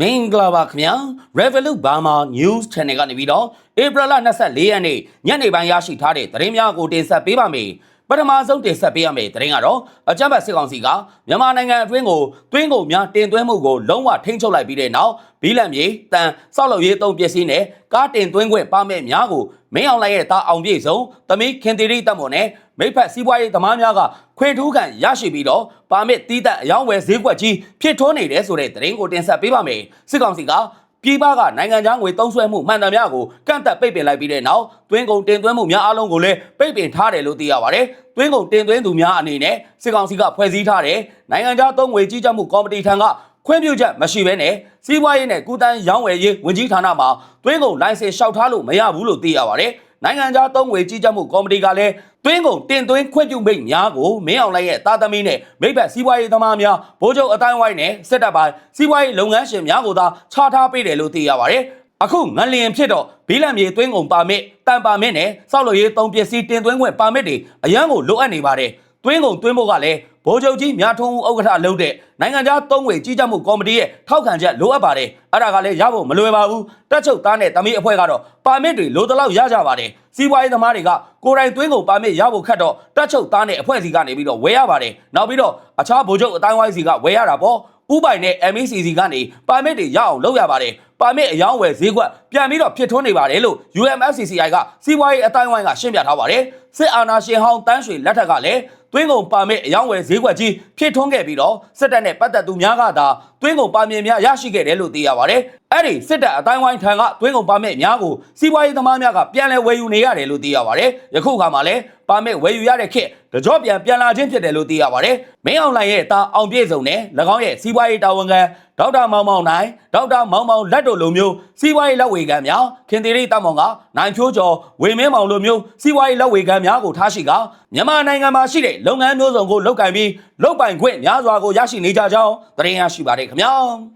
မင်္ဂလာပါခင်ဗျာ Revolut Burma News Channel ကနေပြီးတော့ဧပြီလ24ရက်နေ့ညနေပိုင်းရရှိထားတဲ့သတင်းများကိုတင်ဆက်ပေးပါမယ်ပထမဆုံးတင်ဆက်ပေးရမယ့်သတင်းကတော့အကြမ်းဖက်စစ်ကောင်စီကမြန်မာနိုင်ငံအတွင်းကိုတွင်းကုန်များတင်သွင်းမှုကိုလုံးဝထိန်းချုပ်လိုက်ပြီးတဲ့နောက်ဘီလန်မြေတန်ဆောက်လုပ်ရေးသုံးပစ္စည်းနဲ့ကားတင်သွင်းခွင့်ပါမဲ့များကိုမင်းအောင်လှိုင်ရဲ့တာအောင်ပြည့်စုံသမီးခင်တီရီတပ်မွန်နဲ့ မိဖက်စီးပွားရေးသမားများကခွင့်ထူးခံရရှိပြီးတော့ပါမစ်တီးသက်အယောင်းဝယ်ဈေးကွက်ကြီးဖြစ်ထွန်းနေတယ်ဆိုတဲ့သတင်းကိုတင်ဆက်ပေးပါမယ်စစ်ကောင်စီကပြည်ပကနိုင်ငံခြားငွေသုံးစွဲမှုမှန်သမျှကိုကန့်သက်ပိတ်ပင်လိုက်ပြီးတဲ့နောက်တွင်းကုန်တင်သွင်းမှုများအလုံးကိုလည်းပိတ်ပင်ထားတယ်လို့သိရပါတယ်။တွင်းကုန်တင်သွင်းသူများအနေနဲ့စစ်ကောင်စီကဖွဲ့စည်းထားတဲ့နိုင်ငံခြားသုံးငွေကြီးကြပ်မှုကော်မတီထံကခွင့်ပြုချက်မရှိဘဲနဲ့စီးပွားရေးနဲ့ကုသန်းရောင်းဝယ်ရေးဝန်ကြီးဌာနမှတွင်းကုန်လိုင်စင်လျှောက်ထားလို့မရဘူးလို့သိရပါတယ်။ နိုင်ငံခြားသုံးငွေကြီးကြပ်မှုကော်မတီကလည်းတွင်းကုန်တင်သွင်းခွင့်ပြုမိတ်များကိုမင်းအောင်လှိုင်ရဲ့တာသမီနဲ့မိဘစီးပွားရေးသမားများဗိုလ်ချုပ်အတိုင်းဝိုင်းနဲ့စစ်တပ်ပိုင်းစီးပွားရေးလုပ်ငန်းရှင်များကိုသာခြားထားပေးတယ်လို့သိရပါတယ်။အခုငလျင်ဖြစ်တော့ဘီလံမြေသွင်းကုန်ပါမစ်တန်ပါမစ်နဲ့စောက်လို့ရေးသုံးပစ္စည်းတင်သွင်းခွင့်ပါမစ်တွေအရန်ကိုလိုအပ်နေပါတယ်။ သွင်းကုန်သွင်းဖို့ကလည်းဗိုလ်ချုပ်ကြီးမြထုံးဦးဥက္ကဋ္ဌလုပ်တဲ့နိုင်ငံခြားသုံးဝေကြီးကြပ်မှုကော်မတီရဲ့ထောက်ခံချက်လိုအပ်ပါတယ်အဲ့ဒါကလည်းရဖို့မလွယ်ပါဘူးတက်ချုပ်သားနဲ့တမီးအဖွဲ့ကတော့ပါမစ်တွေလိုတလောက်ရကြပါတယ် စီးပွားရေးသမားတွေကကိုယ်တိုင်သွင်းကုန်ပါမစ်ရဖို့ခက်တော့တက်ချုပ်သားနဲ့အဖွဲ့စီကနေပြီးတော့ဝယ်ရပါတယ်နောက်ပြီးတော့အခြားဗိုလ်ချုပ်အတိုင်းဝိုင်းစီကဝယ်ရတာပေါ့ဥပိုင်နဲ့ MECC ကနေပါမစ်တွေရအောင်လုပ်ရပါတယ်ပါမစ်အယောင်းဝယ်ဈေးကွက်ပြန်ပြီးတော့ဖြစ်ထွန်းနေပါတယ်လို့ UMFCCI ကစီးပွားရေးအတိုင်းဝိုင်းကရှင်းပြထားပါတယ်စစ်အာဏာရှင်ဟောင်းတန်းရွှေလက်ထက်ကလည်းသွင်းကုန်ပါမစ်အယောင်းဝယ်ဈေးကွက်ကြီးဖြစ်ထွန်းခဲ့ပြီးတော့စစ်တပ်နဲ့ပတ်သက်သူများကသာ သွင်းကုန်ပါမစ်များရရှိခဲ့တယ်လို့သိရပါတယ်အဲ့ဒီစစ်တပ်အတိုင်းဝိုင်းထံကသွင်းကုန်ပါမစ်များကိုစီးပွားရေးသမားများကပြန်လဲဝယ်ယူနေရတယ်လို့သိရပါတယ်ယခုအခါမှာလည်းပါမစ်ဝယ်ယူရတဲ့ခေတ်တကြော့ပြန်ပြန်လာခြင်းဖြစ်တယ်လို့သိရပါတယ်မင်းအောင်လှိုင်ရဲ့တာအောင်ပြည့်စုံနဲ့၎င်းရဲ့စီးပွားရေးတာဝန်ခံဒေါက်တာမောင်မောင်နိုင်ဒေါက်တာမောင်မောင်လက်တို့လိုမျိုးစီးပွားရေးလက်ဝေခံများခင်သေးရိတ်တမောင်ကနိုင်ဖြိုးကျော်ဝေမင်းမောင်လိုမျိုးစီးပွားရေးလက်ဝေခံများကိုထားရှိကမြန်မာနိုင်ငံမှာရှိတဲ့လုပ်ငန်းမျိုးစုံကိုလုပ်ကင်ပြီးလုပ်ပိုင်ခွင့်များစွာကိုရရှိနေကြကြောင်းသတင်းရရှိပါတယ်ခင်ဗျာ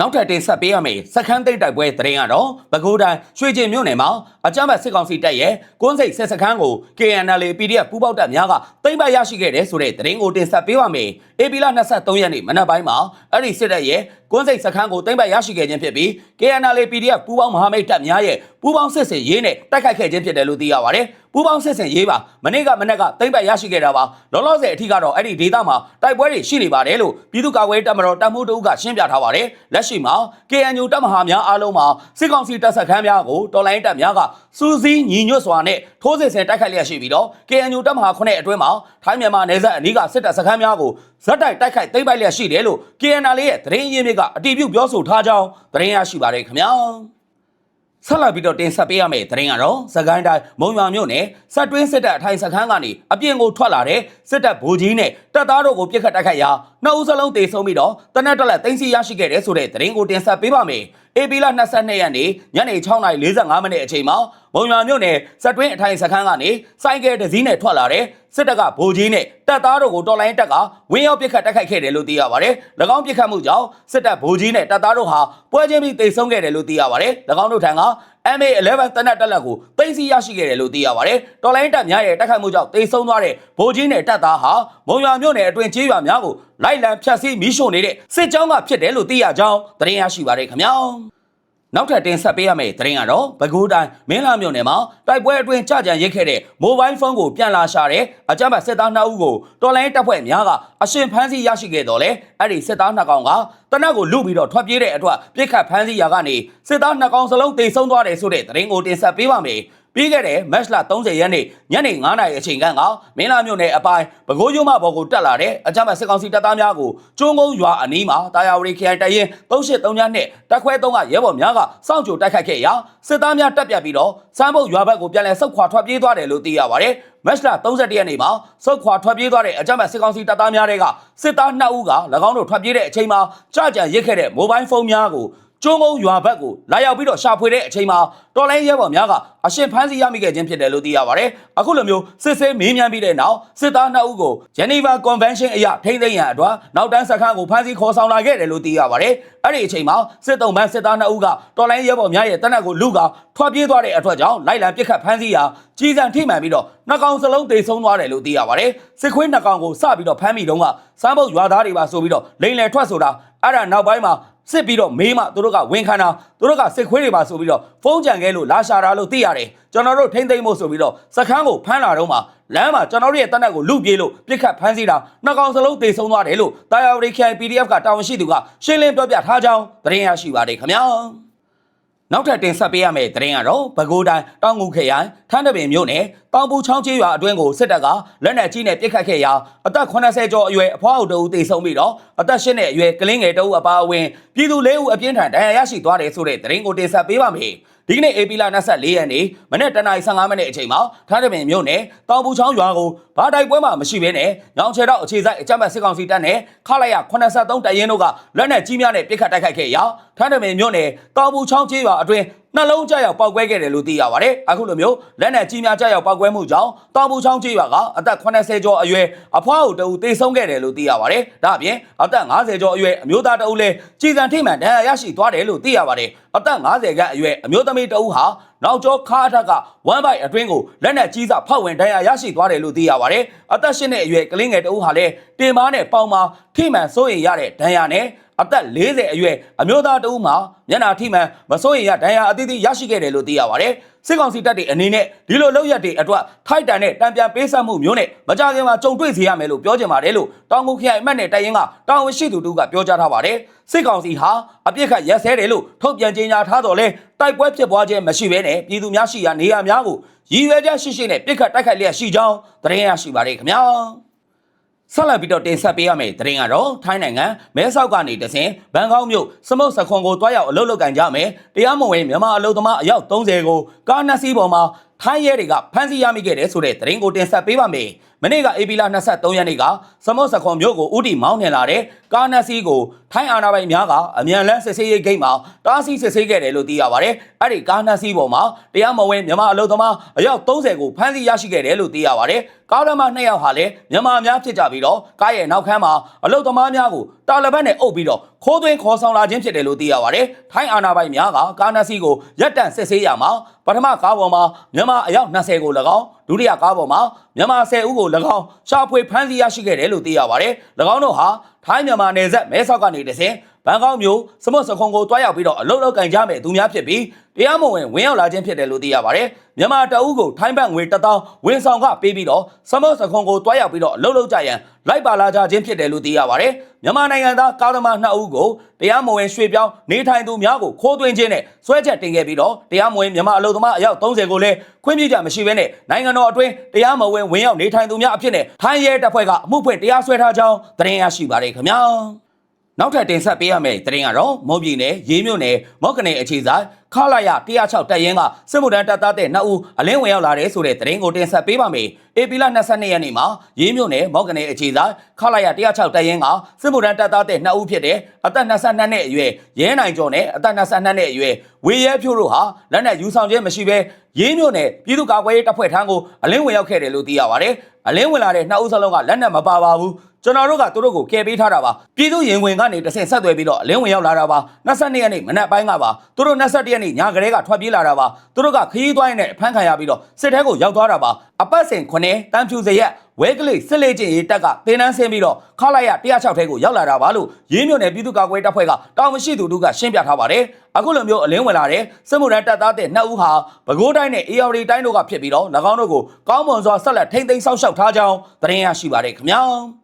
နောက်ထပ်တင်ဆက်ပေးရမယ့်စခန်းသိပ်တိုက်ပွဲသတင်းကတော့ပဲခူးတိုင်းရွှေကျင်မြို့နယ်မှာအကြမ်းဖက်စစ်ကောင်စီတပ်ရဲ့ကွန်းစိတ်စစ်စခန်းကို KNL PDF ပူးပေါက်တပ်များကသိမ်းပိုက်ရရှိခဲ့တဲ့ဆိုတဲ့သတင်းကိုတင်ဆက်ပေးပါမယ်။ AP လ23ရက်နေ့မနက်ပိုင်းမှာအဲ့ဒီစစ်တပ်ရဲ့ကွန်းစိတ်စခန်းကိုသိမ်းပိုက်ရရှိခဲ့ခြင်းဖြစ်ပြီး KNL PDF ပူးပေါင်းမဟာမိတ်တပ်များရဲ့ပူးပေါင်းစစ်စင်ရေးနဲ့တိုက်ခိုက်ခဲ့ခြင်းဖြစ်တယ်လို့သိရပါတယ်။ ပူးပေါင်းစစ်စင်ရေးပါမနေ့ကမနေ့ကသိမ်းပိုက်ရရှိခဲ့တာပါလောလောဆယ်အထိကတော့အဲ့ဒီဒေသမှာတိုက်ပွဲတွေရှိနေပါတယ်လို့ပြည်သူ့ကာကွယ်ရေးတပ်မတော်တပ်မှုတအုပ်ကရှင်းပြထားပါတယ်လက်ရှိမှာ KNU တပ်မဟာများအားလုံးမှာစစ်ကောင်စီတပ်စခန်းများကိုတော်လိုင်းတပ်များကစူးစီးညီညွတ်စွာနဲ့ထိုးစစ်ဆင်တိုက်ခိုက်လျက်ရှိပြီးတော့ KNU တပ်မဟာ9အတွင်းမှာထိုင်းမြန်မာနယ်စပ်အနီးကစစ်တပ်စခန်းများကိုဇက်တိုက်တိုက်ခိုက်သိမ်းပိုက်လျက်ရှိတယ်လို့ KNL ရဲ့သတင်းရင်းမြစ်ကအတည်ပြုပြောဆိုထားကြောင်းသတင်းရရှိပါတယ်ခင်ဗျာ ဆက်လက်ပြီးတော့တင်ဆက်ပေးရမယ့်သတင်းကတော့စကိုင်းတိုင်းမုံရွာမြို့နယ်စက်တွင်းစစ်တပ်အထိုင်စခန်းကနေအပြင်ကိုထွက်လာတဲ့စစ်တပ်ဗိုလ်ကြီးနဲ့တပ်သားတို့ကိုပြစ်ခတ်တိုက်ခိုက်ရာနှစ်ဦးစလုံးတေဆုံးပြီးတော့တနက်တက်လက်သိမ်းဆီးရရှိခဲ့တဲ့ဆိုတဲ့သတင်းကိုတင်ဆက်ပေးပါမယ်။ AP လ22ရက်နေ့ညနေ6:45မိနစ်အချိန်မှာ မုံရွာမြို့နယ်စက်တွင်းအထိုင်စခန်းကနေစိုက်ကဲတစ်စီးနဲ့ထွက်လာတဲ့စစ်တပ်ကဗိုလ်ကြီးနဲ့တပ်သားတို့ကိုတော်လိုင်းတပ်ကဝင်းရောက်ပစ်ခတ်တိုက်ခိုက်ခဲ့တယ်လို့သိရပါတယ်။၎င်းပစ်ခတ်မှုကြောင့်စစ်တပ်ဗိုလ်ကြီးနဲ့တပ်သားတို့ဟာပွဲချင်းပြီးတိတ်ဆုံးခဲ့တယ်လို့သိရပါတယ်။၎င်းတို့ထံက MA11 တနက်တက်လက်ကိုသိမ်းဆီးရရှိခဲ့တယ်လို့သိရပါတယ်။တော်လိုင်းတပ်များရဲ့တိုက်ခိုက်မှုကြောင့်တိတ်ဆုံးသွားတဲ့ဗိုလ်ကြီးနဲ့တပ်သားဟာမုံရွာမြို့နယ်အတွင်းကျေးရွာများကိုလိုက်လံဖျက်ဆီးမိရှို့နေတဲ့စစ်ကြောင်းကဖြစ်တယ်လို့သိရကြောင်းသတင်းရရှိပါတယ်ခင်ဗျာ။ နောက်ထပ်တင်ဆက်ပေးရမယ့်သတင်းကတော့ပဲခူးတိုင်းမင်းလာမြို့နယ်မှာတိုက်ပွဲအတွင်းကြကြံရိတ်ခဲ့တဲ့မိုဘိုင်းဖုန်းကိုပြန်လာရှာတဲ့အကြမ်းဖက်စစ်သား2ဦးကိုတော်လိုင်းတပ်ဖွဲ့များကအရှင်ဖမ်းဆီးရရှိခဲ့တော့လေအဲ့ဒီစစ်သား2ကောင်ကတနက်ကိုလူပြီးတော့ထွက်ပြေးတဲ့အတွက်ပြစ်ခတ်ဖမ်းဆီးရာကနေစစ်သား2ကောင်စလုံးတိတ်ဆုံးသွားတယ်ဆိုတဲ့သတင်းကိုတင်ဆက်ပေးပါမယ် ပြီးခဲ့တဲ့မတ်လ30ရက်နေ့ညနေ9:00နာရီအချိန်ကမင်းလာမြို့နယ်အပိုင်းပဲခူးရုံးမဘော်ကိုတက်လာတဲ့အကြမ်းဖက်စစ်ကောင်စီတပ်သားများကိုကျုံးကုန်းရွာအနီးမှာတာယာဝတီခရိုင်တရင်383ညနဲ့တက်ခွဲ3ကရဲဘော်များကစောင့်ကြိုတိုက်ခိုက်ခဲ့ရာစစ်သားများတပ်ပြတ်ပြီးတော့စမ်းပုတ်ရွာဘက်ကိုပြန်လည်ဆုတ်ခွာထွက်ပြေးသွားတယ်လို့သိရပါတယ်မတ်လ31ရက်နေ့မှာစုတ်ခွာထွက်ပြေးသွားတဲ့အကြမ်းဖက်စစ်ကောင်စီတပ်သားများတွေကစစ်သား2ဦးက၎င်းတို့ထွက်ပြေးတဲ့အချိန်မှာကြကြရစ်ခဲ့တဲ့မိုဘိုင်းဖုန်းများကို ကျုံးကုန်းရွာဘက်ကိုလာရောက်ပြီးတော့ရှာဖွေတဲ့အချိန်မှာတော်လိုင်းရဲဘော်များကအရှင်ဖမ်းဆီးရမိခဲ့ခြင်းဖြစ်တယ်လို့သိရပါတယ်။အခုလိုမျိုးစစ်ဆေးမေးမြန်းပြီးတဲ့နောက်စစ်သား2ဦးကို Geneva Convention အရထိန်းသိမ်းရန်အတွက်နောက်တန်းစခန်းကိုဖမ်းဆီးခေါ်ဆောင်လာခဲ့တယ်လို့သိရပါတယ်။အဲ့ဒီအချိန်မှာစစ်တုံးပန်းစစ်သား2ဦးကတော်လိုင်းရဲဘော်များရဲ့တနက်ကိုလူကထွက်ပြေးသွားတဲ့အတွက်ကြောင့်လိုက်လံပစ်ခတ်ဖမ်းဆီးရာကြီးစံထိမှန်ပြီးတော့နှကောင်စလုံးတေဆုံးသွားတယ်လို့သိရပါတယ်။စစ်ခွေးနှကောင်ကိုစပြီးတော့ဖမ်းမိတော့ကစမ်းပုတ်ရွာသားတွေပါဆိုပြီးတော့လိန်လယ်ထွက်ဆိုတာအဲ့ဒါနောက်ပိုင်းမှာ စစ်ပြီးတော့မေးမှသူတို့ကဝန်ခံတာသူတို့ကစစ်ခွေးတွေပါဆိုပြီးတော့ဖုံးကြံခဲ့လို့လာရှာတာလို့သိရတယ်ကျွန်တော်တို့ထိမ့်သိမ့်ဖို့ဆိုပြီးတော့စခန်းကိုဖမ်းလာတော့မှလမ်းမှာကျွန်တော်တို့ရဲ့တပ်နက်ကိုလူပြေးလို့ပြစ်ခတ်ဖမ်းဆီးတာနှစ်ကောင်စလုံးတေဆုံးသွားတယ်လို့တာယာဝတီခိုင် PDF ကတာဝန်ရှိသူကရှင်းလင်းပြောပြထားကြောင်းသတင်းရရှိပါတယ်ခင်ဗျာ နောက်ထပ်တင်ဆက်ပေးရမယ့်သတင်းကတော့ပဲခူးတိုင်းတောင်ငူခရိုင်ထန်းတပင်မြို့နယ်တောင်ပူချောင်းကျေးရွာအတွင်းကိုစစ်တပ်ကလက်နက်ကြီးနဲ့ပစ်ခတ်ခဲ့ရာအသက်80ကျော်အရွယ်အဖွားအုပ်တအူတေဆုံးပြီးတော့အသက်8နှစ်အရွယ်ကလင်းငယ်တအူအပါအဝင်ပြည်သူ၄ဦးအပြင်းထန်ဒဏ်ရာရရှိသွားတယ်ဆိုတဲ့သတင်းကိုတင်ဆက်ပေးပါမယ်။ ဒီကနေ့ AP လ24ရက်နေ့မနေ့တနင်္လာ15မိနစ်အချိန်မှာထန်းတပင်မြို့နယ်တောင်ပူချောင်းရွာကိုဘာတိုက်ပွဲမှမရှိဘဲနဲ့ညောင်ချေတော့အခြေဆိုင်အကြမ်းဖက်စစ်ကောင်စီတပ်နဲ့ခလိုက်ရ83တရင်တို့ကလက်နက်ကြီးများနဲ့ပစ်ခတ်တိုက်ခိုက်ခဲ့ရာထန်းတပင်မြို့နယ်တောင်ပူချောင်းကျေးရွာအတွင်း နှလုံးကြောက်ရောက်ပောက်ကွဲခဲ့တယ်လို့သိရပါတယ်။အခုလိုမျိုးလက်နက်ကြီးများကြောက်ရောက်ပောက်ကွဲမှုကြောင့်တောင်ပူချောင်းကျေးရွာကအသက်80ကျော်အရွယ်အဖွားအုပ်တအူတေဆုံးခဲ့တယ်လို့သိရပါတယ်။ဒါအပြင်အသက်50ကျော်အရွယ်အမျိုးသားတအူလည်းကြည်စံထိမှန်ဒဏ်ရာရရှိသွားတယ်လို့သိရပါတယ်။အသက်50ခန့်အရွယ်အမျိုးသမီးတအူဟာနောက်ကျောခါအထက်ကဝမ်ဘိုက်အတွင်းကိုလက်နက်ကြီးစဖောက်ဝင်ဒဏ်ရာရရှိသွားတယ်လို့သိရပါတယ်။အသက်၈နှစ်အရွယ်ကလေးငယ်တအူဟာလည်းတင်မားနဲ့ပေါင်မာထိမှန်စိုးရင်ရတဲ့ဒဏ်ရာနဲ့ အသက်40အရွယ်အမျိုးသားတဦးမှာမျက်နှာထိမှန်မစိုးရင်ရဒဏ်ရာအသီးသီးရရှိခဲ့တယ်လို့သိရပါတယ်။စစ်ကောင်စီတပ်တွေအနေနဲ့ဒီလိုလောက်ရက်တွေအတွက်ထိုက်တန်တဲ့တံပြန်ပေးဆက်မှုမျိုးနဲ့မကြခင်မှာကြုံတွေ့စေရမယ်လို့ပြောချင်ပါတယ်လို့တောင်ငူခရိုင်အမတ်နဲ့တိုင်ရင်ကတောင်ဝရှိသူတူကပြောကြားထားပါတယ်။စစ်ကောင်စီဟာအပြစ်ခတ်ရက်စဲတယ်လို့ထုတ်ပြန်ကြေညာထားတော်လဲတိုက်ပွဲဖြစ်ပွားခြင်းမရှိဘဲနဲ့ပြည်သူများရှိရာနေရာများကိုရည်ရွယ်ချက်ရှိရှိနဲ့ပြစ်ခတ်တိုက်ခိုက်လျက်ရှိကြောင်းသတင်းရရှိပါတယ်ခင်ဗျာ။ ဆက်လက်ပြီးတော့တင်ဆက်ပေးရမယ့်သတင်းကတော့ထိုင်းနိုင်ငံမဲဆောက်ကနေတစဉ်ဘန်ကောက်မြို့စမုတ်စခွန်ကိုတွားရောက်အလုပ်လုပ်ကင်ကြမယ်တရားမဝင်မြန်မာအလုပ်သမားအယောက်30ကိုကားနှစ်စီးပေါ်မှာထိုင်းရဲတွေကဖမ်းဆီးရမိခဲ့တယ်ဆိုတဲ့သတင်းကိုတင်ဆက်ပေးပါမယ်မနေ့ကအေပီလာ23ရက်နေ့ကစမုတ်စခွန်မြို့ကိုဥတီမောင်းနှင်လာတဲ့ကားနှစ်စီးကိုထိုင်းအာဏာပိုင်များကအမြန်လန်းစစ်ဆေးရေးဂိတ်မှာတားဆီးစစ်ဆေးခဲ့တယ်လို့သိရပါတယ်အဲ့ဒီကားနှစ်စီးပေါ်မှာတရားမဝင်မြန်မာအလုပ်သမားအယောက်30ကိုဖမ်းဆီးရရှိခဲ့တယ်လို့သိရပါတယ်ကားသမား2ယောက်ဟာလည်းမြန်မာများဖြစ်ကြပြီးတော့ကားရဲ့နောက်ခန်းမှာအလုပ်သမားများကိုတာလဘတ်နဲ့အုပ်ပြီးတော့ ခိုးသွင်းခေါ်ဆောင်လာခြင်းဖြစ်တယ်လို့သိရပါတယ်။ထိုင်းအာဏာပိုင်များကကားနက်စီးကိုရက်တန့်စစ်ဆေးရမှာပထမကားပေါ်မှာမြန်မာအယောက်20ကို၎င်းဒုတိယကားပေါ်မှာမြန်မာ10ဦးကို၎င်းရှာဖွေဖမ်းဆီးရရှိခဲ့တယ်လို့သိရပါတယ်။၎င်းတို့ဟာထိုင်းမြန်မာနယ်စပ်မဲဆောက်ကနေတဆင် ဘန်ကောက်မြို့စမုတ်စခွန်ကိုတွားရောက်ပြီးတော့အလုတ်လောက်ကင်ကြမယ်သူများဖြစ်ပြီးတရားမဝင်ဝင်ရောက်လာခြင်းဖြစ်တယ်လို့သိရပါတယ်။မြန်မာတအုပ်ကိုထိုင်းဘတ်ငွေ1000ဝန်ဆောင်ခပေးပြီးတော့စမုတ်စခွန်ကိုတွားရောက်ပြီးတော့အလုတ်လောက်ကြရန်လိုက်ပါလာကြခြင်းဖြစ်တယ်လို့သိရပါတယ်။မြန်မာနိုင်ငံသားကားသမား2ဦးကိုတရားမဝင်ရွှေ့ပြောင်းနေထိုင်သူများကိုခိုးသွင်းခြင်းနဲ့ဆွဲချက်တင်ခဲ့ပြီးတော့တရားမဝင်မြန်မာအလုတ်သမားအယောက်30ကိုလည်းခွင့်ပြုချက်မရှိဘဲနဲ့နိုင်ငံတော်အတွင်းတရားမဝင်ဝင်ရောက်နေထိုင်သူများအဖြစ်နဲ့ထိုင်းရဲတပ်ဖွဲ့ကအမှုဖွင့်တရားစွဲထားကြောင်းသတင်းရရှိပါတယ်ခင်ဗျာ။ နောက်ထပ်တင်ဆက်ပေးရမယ့်သတင်းကတော့မုံပြည်နယ်ရေးမြို့နယ်မော့ကနေအခြေဆိုင်ခလာရ106တပ်ရင်းကစစ်မှုထမ်းတပ်သားတဲ့2ဦးအလင်းဝင်ရောက်လာတဲ့ဆိုတဲ့သတင်းကိုတင်ဆက်ပေးပါမယ်။ဧပြီလ22ရက်နေ့မှာရေးမြို့နယ်မော့ကနေအခြေဆိုင်ခလာရ106တပ်ရင်းကစစ်မှုထမ်းတပ်သားတဲ့2ဦးဖြစ်တဲ့အသက်22နှစ်အရွယ်ရဲနိုင်ကျော်နဲ့အသက်22နှစ်အရွယ်ဝေရဲဖြိုးတို့ဟာလက်နက်ယူဆောင်ခြင်းမရှိဘဲရေးမြို့နယ်ပြည်သူ့ကာကွယ်ရေးတပ်ဖွဲ့ထမ်းကိုအလင်းဝင်ရောက်ခဲ့တယ်လို့သိရပါတယ်။အလင်းဝင်လာတဲ့2ဦးစလုံးကလက်နက်မပါပါဘူး။ ကျွန်တော်တို့ကသူတို့ကိုကယ်ပေးထားတာပါပြည်သူရင်ဝင်ကနေတဆင့်ဆက်သွယ်ပြီးတော့အလင်းဝင်ရောက်လာတာပါ22ရက်နေ့မနက်ပိုင်းကပါသူတို့21ရက်နေ့ညကလေးကထွက်ပြေးလာတာပါသူတို့ကခရီးသွားရင်နဲ့ဖမ်းခံရပြီးတော့စစ်ထဲကိုရောက်သွားတာပါအပတ်စဉ်ခုနှစ်တန်ဖြူစရက်ဝဲကလေးစစ်လေကျင်ရေးတက်ကတင်းနှန်းဆင်းပြီးတော့ခလာရ106ထဲကိုရောက်လာတာပါလို့ရင်းမြုံနယ်ပြည်သူ့ကာကွယ်တပ်ဖွဲ့ကတောင်မရှိသူတို့ကရှင်းပြထားပါတယ်အခုလိုမျိုးအလင်းဝင်လာတဲ့စစ်မှုထမ်းတပ်သားတဲ့နှစ်ဦးဟာပဲခူးတိုင်းနဲ့ AR တိုင်းတို့ကဖြစ်ပြီးတော့၎င်းတို့ကိုကောင်းမွန်စွာဆက်လက်ထိမ့်သိမ်းဆောက်ရှောက်ထားကြောင်းသတင်းရရှိပါတယ်ခင်ဗျာ